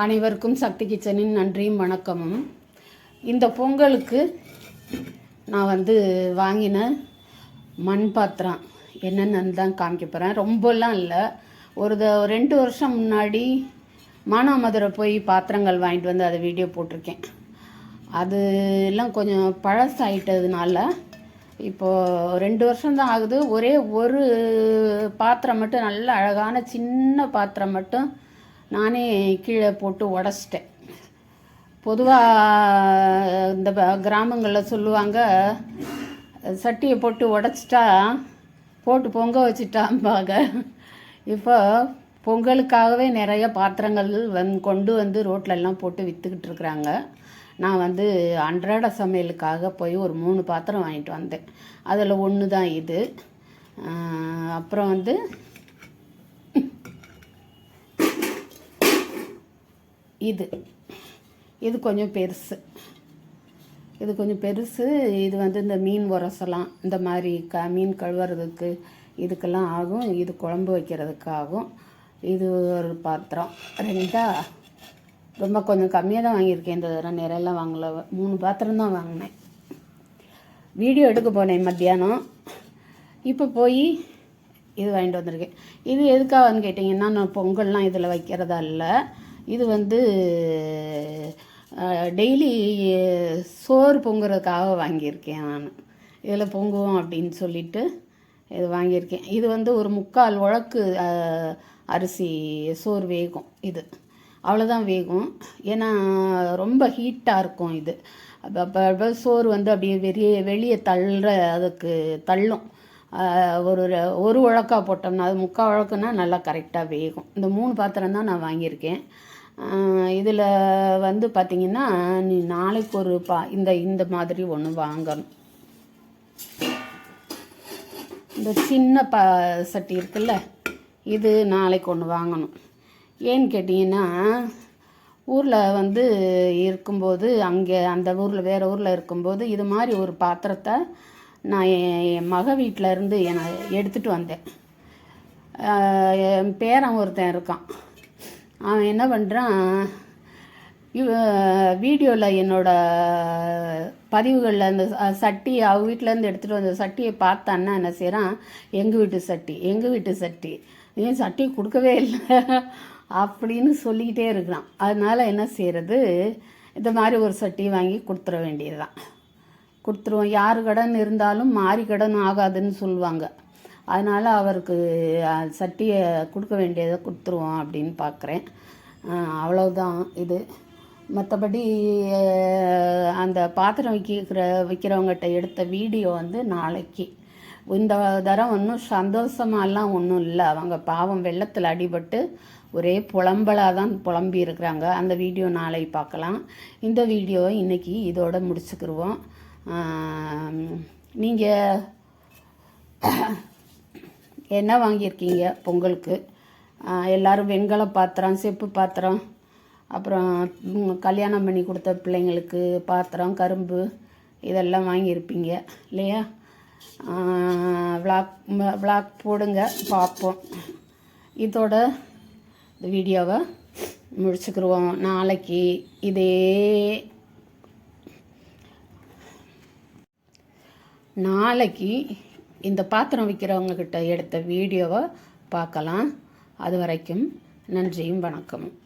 அனைவருக்கும் சக்தி கிச்சனின் நன்றியும் வணக்கமும். இந்த பொங்கலுக்கு நான் வந்து வாங்கின மண் பாத்திரம் என்னென்னு தான் காமிக்க போகிறேன் ரொம்பலாம் இல்லை. ஒரு த ரெண்டு வருஷம் முன்னாடி மானாமதுரை போய் பாத்திரங்கள் வாங்கிட்டு வந்து அதை வீடியோ போட்டிருக்கேன். அது எல்லாம் கொஞ்சம் பழசாயிட்டதுனால இப்போது ரெண்டு வருஷம் தான் ஆகுது. ஒரே ஒரு பாத்திரம் மட்டும் நல்ல அழகான சின்ன பாத்திரம் மட்டும் நானே கீழே போட்டு உடச்சிட்டேன். பொதுவாக இந்த கிராமங்களில் சொல்லுவாங்க சட்டியை போட்டு உடச்சிட்டா போட்டு பொங்க வச்சுட்டாம்பாங்க. இப்போ பொங்கலுக்காகவே நிறைய பாத்திரங்கள் வந் கொண்டு வந்து ரோட்லெல்லாம் போட்டு விற்றுக்கிட்டு இருக்கிறாங்க. நான் வந்து அன்றாட சமையலுக்காக போய் ஒரு மூணு பாத்திரம் வாங்கிட்டு வந்தேன். அதில் ஒன்று தான் இது அப்புறம் வந்து இது. இது கொஞ்சம் பெருசு. இது கொஞ்சம் பெருசு. இது வந்து இந்த மீன் உரசலாம். இந்த மாதிரி க மீன் கழுவுறதுக்கு இதுக்கெல்லாம் ஆகும். இது குழம்பு வைக்கிறதுக்காகும் இது ஒரு பாத்திரம். ரெண்டா ரொம்ப கொஞ்சம் கம்மியாக தான் வாங்கியிருக்கேன். இந்த தடவை நிறையெல்லாம் வாங்கல. மூணு பாத்திரம் தான் வாங்கினேன். வீடியோ எடுக்க போனேன் மத்தியானம். இப்போ போய் இது வாங்கிட்டு வந்திருக்கேன். இது எதுக்காகன்னு கேட்டிங்கன்னா நான் பொங்கல்லாம் இதில் வைக்கிறதா இல்லை. இது வந்து டெய்லி சோறு பொங்குறதுக்காக வாங்கியிருக்கேன் நான். இதில் பொங்குவோம் அப்படின்னு சொல்லிட்டு இது வாங்கியிருக்கேன். இது வந்து ஒரு முக்கால் உழக்கு அரிசி சோறு வேகும் இது. அவ்வளோதான் வேகும். ஏன்னா ரொம்ப ஹீட்டாக இருக்கும் இது. அப்போ சோறு வந்து அப்படியே வெளியே வெளியே தள்ளுற அதுக்கு தள்ளும். ஒரு ஒரு உழக்கா போட்டோம்னா அது முக்கால் உழக்குன்னா நல்லா கரெக்டாக வேகும். இந்த மூணு பாத்திரம் தான் நான் வாங்கியிருக்கேன். இதில் வந்து பார்த்திங்கன்னா நீ நாளைக்கு ஒரு பா இந்த இந்த மாதிரி ஒன்று வாங்கணும். இந்த சின்ன ப சட்டி இருக்குல்ல இது நாளைக்கு ஒன்று வாங்கணும். ஏன்னு கேட்டிங்கன்னா ஊரில் வந்து இருக்கும்போது அங்கே அந்த ஊரில் வேறு ஊரில் இருக்கும்போது இது மாதிரி ஒரு பாத்திரத்தை நான் என் என் மக வீட்டில் இருந்து என எடுத்துகிட்டு வந்தேன். என் பேரன் ஒருத்தன் இருக்கான். அவன் என்ன பண்ணுறான் இவ வீடியோவில் என்னோட பதிவுகளில் அந்த சட்டி அவங்க வீட்டிலேருந்து எடுத்துகிட்டு வந்த சட்டியை பார்த்தான்னா என்ன செய்கிறான் எங்கள் வீட்டு சட்டி எங்கள் வீட்டு சட்டி. ஏன் சட்டி கொடுக்கவே இல்லை? அப்படின்னு சொல்லிக்கிட்டே இருக்கிறான். அதனால் என்ன செய்கிறது இந்த மாதிரி ஒரு சட்டி வாங்கி கொடுத்துட வேண்டியதுதான். கொடுத்துருவோம். யார் கடன் இருந்தாலும் மாறி கடன் ஆகாதுன்னு சொல்லுவாங்க. அதனால் அவருக்கு சட்டியை கொடுக்க வேண்டியதை கொடுத்துருவோம் அப்படின்னு பார்க்குறேன். அவ்வளவுதான் இது. மற்றபடி அந்த பாத்திரம் விற்கிற விற்கிறவங்ககிட்ட எடுத்த வீடியோ வந்து நாளைக்கு. இந்த தரம் ஒன்றும் சந்தோஷமாலாம் ஒன்றும் இல்லை. அவங்க பாவம் வெள்ளத்தில் அடிபட்டு ஒரே புலம்பலாக தான் புலம்பி இருக்கிறாங்க. அந்த வீடியோ நாளை பார்க்கலாம். இந்த வீடியோவை இன்றைக்கி இதோடு முடிச்சுக்கிடுவோம் நீங்கள் என்ன வாங்கியிருக்கீங்க பொங்கலுக்கு? எல்லோரும் வெண்கல பாத்திரம் செப்பு பாத்திரம் அப்புறம் கல்யாணம் பண்ணி கொடுத்த பிள்ளைங்களுக்கு பாத்திரம் கரும்பு இதெல்லாம் வாங்கியிருப்பீங்க இல்லையா? விளாக் விளாக் போடுங்க பார்ப்போம். இதோட இந்த வீடியோவை முடிச்சுக்கிடுவோம் நாளைக்கு இதே நாளைக்கு இந்த பாத்திரம் விற்கிறவங்கக்கிட்ட எடுத்த வீடியோவை பார்க்கலாம். அது வரைக்கும் நன்றியும் வணக்கமும்.